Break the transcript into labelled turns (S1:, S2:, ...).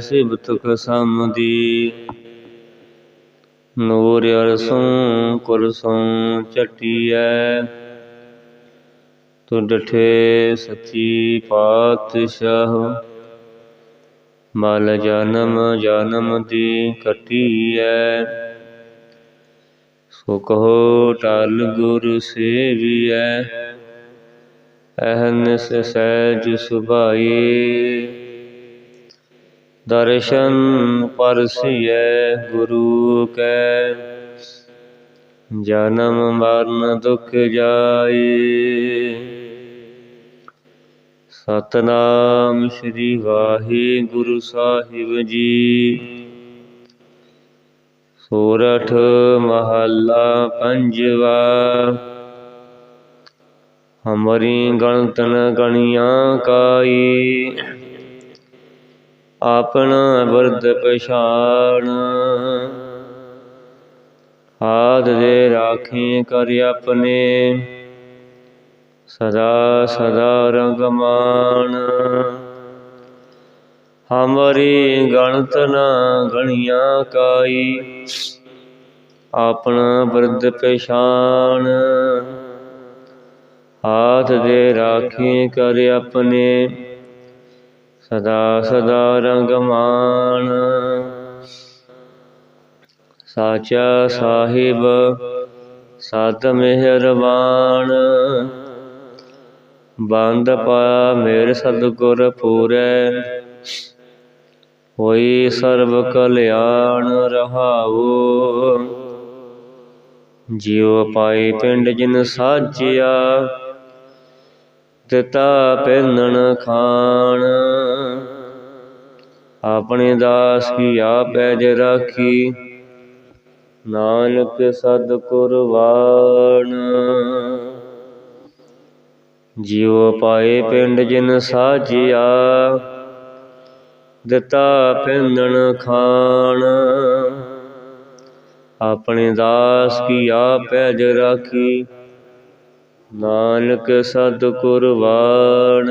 S1: ਸਿਬਤੁਕ ਸਮਦੀ ਨੂਰ ਅਰਸੋਂ ਕੁਰਸੋਂ ਚਟੀਐ ਤੁ ਡਠੇ ਸੱਚੀ ਪਾਤਸ਼ਾਹ। ਮਲ ਜਨਮ ਜਨਮ ਦੀ ਕਟੀਐ ਸੋ ਕਹੋ ਟਲ ਗੁਰ ਸੇਵੀਐ। ਅਹਨਿਸ ਸਹਿਜ ਸੁਭਾਈ। ਦਰਸ਼ਨ ਪਰਸੀਐ ਗੁਰੂ ਕੈ। ਜਨਮ ਮਰਨ ਦੁਖ ਜਾਈ ਸਤਨਾਮ ਸ੍ਰੀ ਵਾਹਿਗੁਰੂ ਸਾਹਿਬ ਜੀ। ਸੋਰਠ ਮਹੱਲਾ ਪੰਜਵਾ। ਹਮਰੀ ਗਣਤਨ ਗਣੀਆਂ ਕਾਈ। ਆਪਣਾ ਵਰਦ ਪਛਾਣ। ਆਦ ਦੇ ਰਾਖੀ ਕਰ ਆਪਣੇ। ਸਦਾ ਸਦਾ ਰੰਗਮਾਨ। ਹਮਰੀ ਗਣਤ ਨਾ ਗਣੀਆਂ ਕਾਈ। ਆਪਣਾ ਵਰਦ ਪਛਾਣ। ਹਾਥ ਦੇ ਰਾਖੀ ਕਰ ਆਪਣੇ। ਸਦਾ ਸਦਾ ਰੰਗਮਾਨ। ਸਾਚਾ ਸਾਹਿਬ, ਸਤ ਮਿਹਰਬਾਨ। ਬੰਦ ਪਾਇਆ ਮੇਰ ਸਤਿਗੁਰ ਪੂਰੈ। ਹੋਈ ਸਰਬ ਕਲਿਆਣ ਰਹਾਉ। ਜਿਉ ਪਾਈ ਪਿੰਡ ਜਿਨ ਸਾਜਿਆ, ਦਿੱਤਾ ਪੈਨਣ ਖਾਣ। ਆਪਣੇ ਦਾਸ ਕੀ ਆਪੈ ਜ ਰਾਖੀ। ਨਾਨਕ ਸਦ ਕੁਰਬਾਨ ਜਿਉ ਪਾਏ ਪਿੰਡ ਜਿਨ ਸਾਜਿਆ ਦਿੱਤਾ ਪੈਨਣ ਖਾਣ। ਆਪਣੇ ਦਾਸ ਕੀ ਆਪੈ ਜ ਰਾਖੀ, ਨਾਨਕ ਸਦ ਕੁਰਬਾਨ